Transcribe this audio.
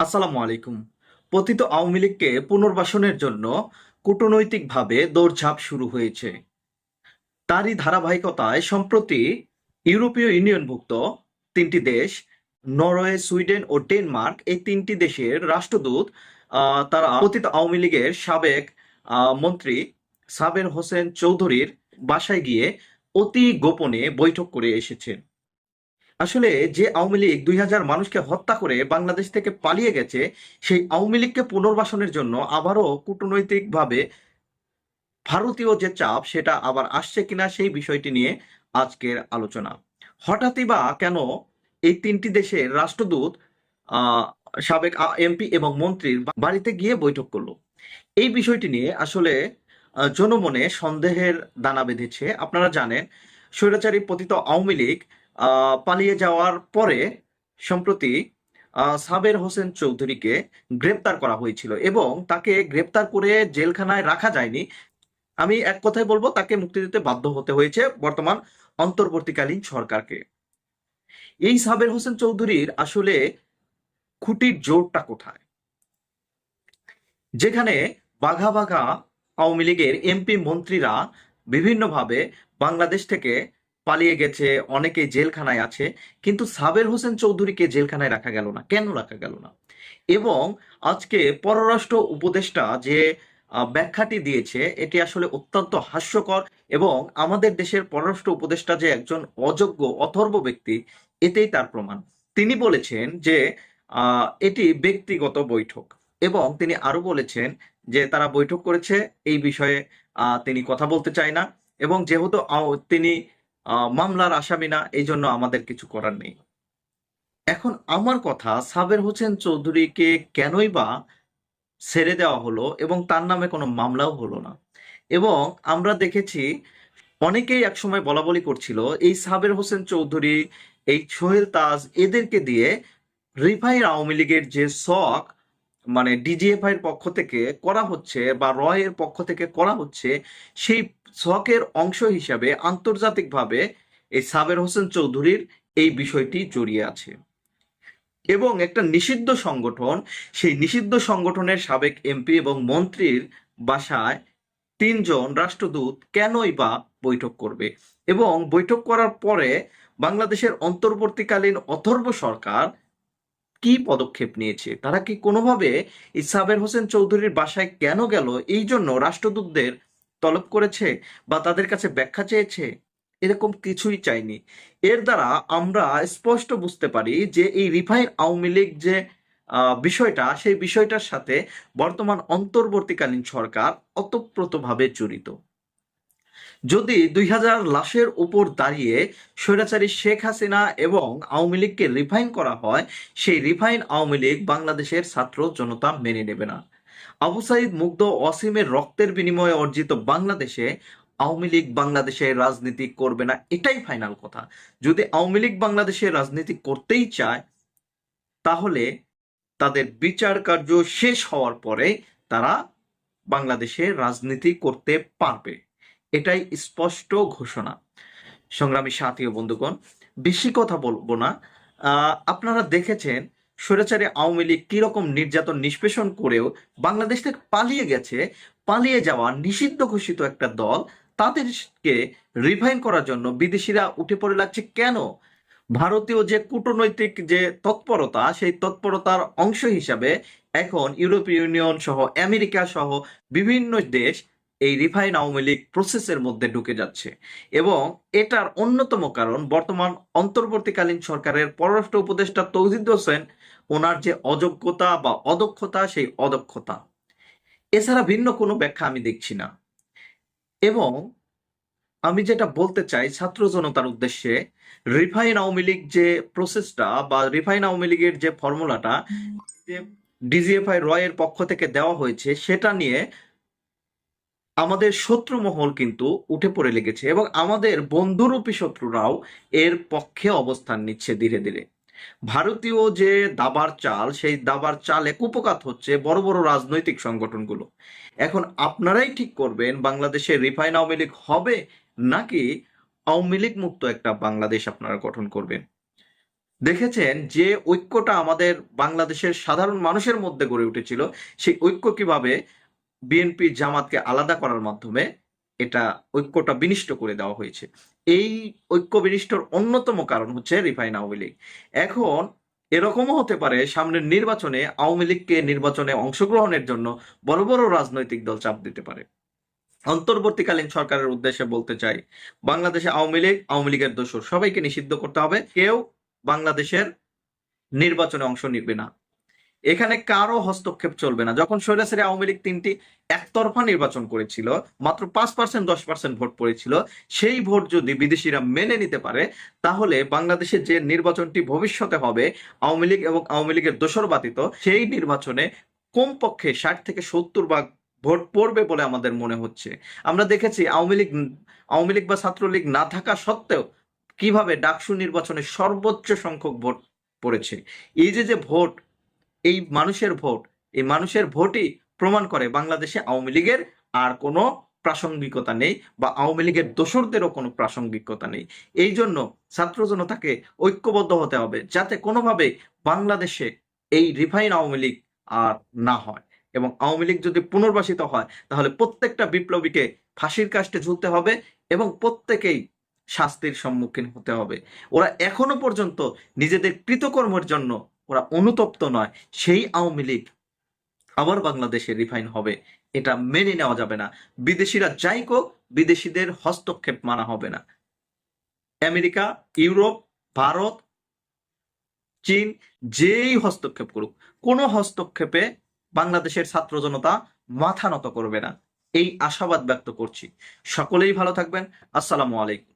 আসসালামু আলাইকুম। পতিত আওয়ামী লীগকে পুনর্বাসনের জন্য কূটনৈতিকভাবে দৌড়ঝাঁপ শুরু হয়েছে। তারই ধারাবাহিকতায় সম্প্রতি ইউরোপীয় ইউনিয়নভুক্ত তিনটি দেশ, নরওয়ে, সুইডেন ও ডেনমার্ক এই তিনটি দেশের রাষ্ট্রদূত তারা পতিত আওয়ামী লীগের সাবেক মন্ত্রী সাবের হোসেন চৌধুরীর বাসায় গিয়ে অতি গোপনে বৈঠক করে এসেছেন। আসলে যে আওয়ামী লীগ দুই হাজার মানুষকে হত্যা করে বাংলাদেশ থেকে পালিয়ে গেছে, সেই আওয়ামী লীগকে পুনর্বাসনের জন্য আবারও কূটনৈতিকভাবে ভারতীয় যে চাপ, সেটা আবার আসছে কিনা সেই বিষয়টি নিয়ে আজকের আলোচনা। হঠাৎই বা কেন এই তিনটি দেশের রাষ্ট্রদূত সাবেক এমপি এবং মন্ত্রীর বাড়িতে গিয়ে বৈঠক করল। এই বিষয়টি নিয়ে আসলে জনমনে সন্দেহের দানা বেঁধেছে। আপনারা জানেন, স্বৈরাচারী পতিত আওয়ামী লীগ পালিয়ে যাওয়ার পরে সম্প্রতি সাবের হোসেন চৌধুরীকে গ্রেপ্তার করা হয়েছিল এবং তাকে গ্রেপ্তার করে জেলখানায় রাখা যায়নি। আমি এক কথায় বলব, তাকে মুক্তি দিতে বাধ্য হতে হয়েছে বর্তমান অন্তর্বর্তীকালীন সরকারকে। এই সাবের হোসেন চৌধুরীর আসলে খুঁটির জোরটা কোথায়? যেখানে বাঘা বাঘা আওয়ামী লীগের এমপি মন্ত্রীরা বিভিন্নভাবে বাংলাদেশ থেকে পালিয়ে গেছে, অনেকে জেলখানায় আছে, কিন্তু সাবের হোসেন চৌধুরীকে জেলখানায় রাখা গেল না। কেন রাখা গেল না? এবং আজকে পররাষ্ট্র উপদেষ্টা যে ব্যাখ্যাটি দিয়েছে, এটি আসলে অত্যন্ত হাস্যকর এবং আমাদের দেশের পররাষ্ট্র উপদেষ্টা যে একজন অযোগ্য, অথর্ব ব্যক্তি, এতেই তার প্রমাণ। তিনি বলেছেন যে এটি ব্যক্তিগত বৈঠক এবং তিনি আরও বলেছেন যে, তারা বৈঠক করেছে, এই বিষয়ে তিনি কথা বলতে চায় না এবং যেহেতু তিনি মামলার আসামি না, এই জন্য আমাদের কিছু করার নেই। এখন আমার কথা, সাবের হোসেন চৌধুরীকে কেনই বা ছেড়ে দেওয়া হলো এবং তার নামে কোনো মামলাও হলো না। এবং আমরা দেখেছি, অনেকেই একসময় বলা বলি করছিল, এই সাবের হোসেন চৌধুরী, এই সোহেল তাজ, এদেরকে দিয়ে রিফাইন আওয়ামী লীগের যে শখ মানে ডিজিএফআই এর পক্ষ থেকে করা হচ্ছে বা রয়ের পক্ষ থেকে করা হচ্ছে সেই শখের অংশ হিসাবে আন্তর্জাতিকভাবে এই সাবের হোসেন চৌধুরীর এই বিষয়টি জড়িয়ে আছে। এবং একটা নিষিদ্ধ সংগঠন, সেই নিষিদ্ধ সংগঠনের সাবেক এমপি এবং মন্ত্রীর বাসায় তিনজন রাষ্ট্রদূত কেনই বা বৈঠক করবে? এবং বৈঠক করার পরে বাংলাদেশের অন্তর্বর্তীকালীন অথর্ব সরকার কি পদক্ষেপ নিয়েছে? তারা কি কোনোভাবে এই সাবের হোসেন চৌধুরীর বাসায় কেন গেল? এই জন্য রাষ্ট্রদূতদের তলব করেছে বা তাদের কাছে ব্যাখ্যা চেয়েছে? এরকম কিছুই চাইনি। এর দ্বারা আমরা স্পষ্ট বুঝতে পারি যে এই রিফাইন আওয়ামী লীগ যে বিষয়টা, সেই বিষয়টার সাথে বর্তমান অন্তর্বর্তীকালীন সরকার অতপ্রতভাবে জড়িত। যদি দুই হাজার লাশের উপর দাঁড়িয়ে স্বৈরাচারী শেখ হাসিনা এবং আওয়ামী লীগকে রিফাইন করা হয়, সেই রিফাইন আওয়ামী লীগ বাংলাদেশের ছাত্র জনতা মেনে নেবে না। আবু সাইদ মুগ্ধ অসীমের রক্তের বিনিময়ে অর্জিত বাংলাদেশে আওয়ামী লীগ বাংলাদেশে রাজনীতি করবে না, এটাই ফাইনাল কথা। যদি আওয়ামী লীগ বাংলাদেশে রাজনীতি করতেই চায়, তাহলে তাদের বিচার কার্য শেষ হওয়ার পরে তারা বাংলাদেশে রাজনীতি করতে পারবে। এটাই স্পষ্ট ঘোষণা। সংগ্রামী সাথী বন্ধুগণ, বেশি কথা বলব না। আপনারা দেখেছেন, স্বৈরাচারী আওয়ামী লীগ কীরকম নির্যাতন নিষ্পেষণ করেও বাংলাদেশ থেকে পালিয়ে গেছে। পালিয়ে যাওয়া নিষিদ্ধ ঘোষিত একটা দল, তাদেরকে রিভাইন করার জন্য বিদেশিরা উঠে পড়ে লাগছে কেন? ভারতীয় যে কূটনৈতিক যে তৎপরতা, সেই তৎপরতার অংশ হিসাবে এখন ইউরোপীয় ইউনিয়ন সহ, আমেরিকা সহ বিভিন্ন দেশ এই রিফাইন আওয়ামী লীগ প্রসেসের মধ্যে ঢুকে যাচ্ছে। এবং এটার অন্যতম কারণ বর্তমান অন্তর্বর্তীকালীন সরকারের পররাষ্ট্র উপদেষ্টা তৌহিদ হোসেন ওনার যে অযোগ্যতা বা অদক্ষতা সেই অদক্ষতা। এছাড়া ভিন্ন কোনো ব্যাখ্যা আমি দেখছি না। এবং আমি যেটা বলতে চাই ছাত্র জনতার উদ্দেশ্যে রিফাইন আওয়ামী লীগ যে প্রসেসটা বা রিফাইন আওয়ামী লীগের যে ফর্মুলাটা যে ডিজিএফআই রয়ের পক্ষ থেকে দেওয়া হয়েছে সেটা নিয়ে আমাদের শত্রু মহল কিন্তু উঠে পড়ে লেগেছে এবং আমাদের বন্ধুরূপী শত্রুরাও এর পক্ষে অবস্থান নিচ্ছে ধীরে ধীরে। ভারতীয় যে দাবার চাল, সেই দাবার চালে কুপকাত হচ্ছে বড় বড় রাজনৈতিক সংগঠনগুলো। এখন আপনারাই ঠিক করবেন, বাংলাদেশে রিফাইন আওয়ামী লীগ হবে নাকি আওয়ামী লীগ মুক্ত একটা বাংলাদেশ আপনারা গঠন করবেন? দেখেছেন যে ঐক্যটা আমাদের বাংলাদেশের সাধারণ মানুষের মধ্যে গড়ে উঠেছিল, সেই ঐক্য কীভাবে বিএনপি জামাতকে আলাদা করার মাধ্যমে এটা ঐক্যটা বিনিষ্ট করে দেওয়া হয়েছে। এই ঐক্য বিনিষ্টর অন্যতম কারণ হচ্ছে রিফাইন আওয়ামী লীগ। এখন এরকমও হতে পারে সামনের নির্বাচনে আওয়ামী লীগকে নির্বাচনে অংশগ্রহণের জন্য বড় বড় রাজনৈতিক দল চাপ দিতে পারে। অন্তর্বর্তীকালীন সরকারের উদ্দেশ্যে বলতে চাই, বাংলাদেশে আওয়ামী লীগ, আওয়ামী লীগের দোষর সবাইকে নিষিদ্ধ করতে হবে। কেউ বাংলাদেশের নির্বাচনে অংশ নিবে না। এখানে কারও হস্তক্ষেপ চলবে না। যখন সৈরাসেরি আওয়ামী লীগ তিনটি একতরফা নির্বাচন করেছিল, মাত্র পাঁচ পার্সেন্ট দশ পার্সেন্ট ভোট পড়েছিল, সেই ভোট যদি বিদেশিরা মেনে নিতে পারে, তাহলে বাংলাদেশে যে নির্বাচনটি ভবিষ্যতে হবে, আওয়ামী লীগ এবং আওয়ামী লীগের দোসর বাতিত, সেই নির্বাচনে কমপক্ষে ষাট থেকে সত্তর ভাগ ভোট পড়বে বলে আমাদের মনে হচ্ছে। আমরা দেখেছি আওয়ামী লীগ আওয়ামী লীগ বা ছাত্রলীগ না থাকা সত্ত্বেও কীভাবে ডাকসু নির্বাচনে সর্বোচ্চ সংখ্যক ভোট পড়েছে। এই যে যে ভোট এই মানুষের ভোট, এই মানুষের ভোটই প্রমাণ করে বাংলাদেশে আওয়ামী লীগের আর কোনো প্রাসঙ্গিকতা নেই বা আওয়ামী লীগের দোসরদেরও কোনো প্রাসঙ্গিকতা নেই। এই জন্য ছাত্র জনতাকে ঐক্যবদ্ধ হতে হবে যাতে কোনোভাবে বাংলাদেশে এই রিফাইন আওয়ামী লীগ আর না হয় এবং আওয়ামী লীগ যদি পুনর্বাসিত হয়, তাহলে প্রত্যেকটা বিপ্লবীকে ফাঁসির কাস্টে ঝুলতে হবে এবং প্রত্যেকেই শাস্তির সম্মুখীন হতে হবে। ওরা এখনও পর্যন্ত নিজেদের কৃতকর্মের জন্য ওরা অনুতপ্ত নয়, সেই আওয়ামী লীগ আবার বাংলাদেশে রিফাইন হবে। এটা মেনে নেওয়া যাবে না। বিদেশিরা যাই কোক বিদেশিদের হস্তক্ষেপ মানা হবে না। আমেরিকা, ইউরোপ, ভারত, চীন যেই হস্তক্ষেপ করুক, কোনো হস্তক্ষেপে বাংলাদেশের ছাত্র জনতা মাথা নত করবে না। এই আশাবাদ ব্যক্ত করছি। সকলেই ভালো থাকবেন। আসসালামু আলাইকুম।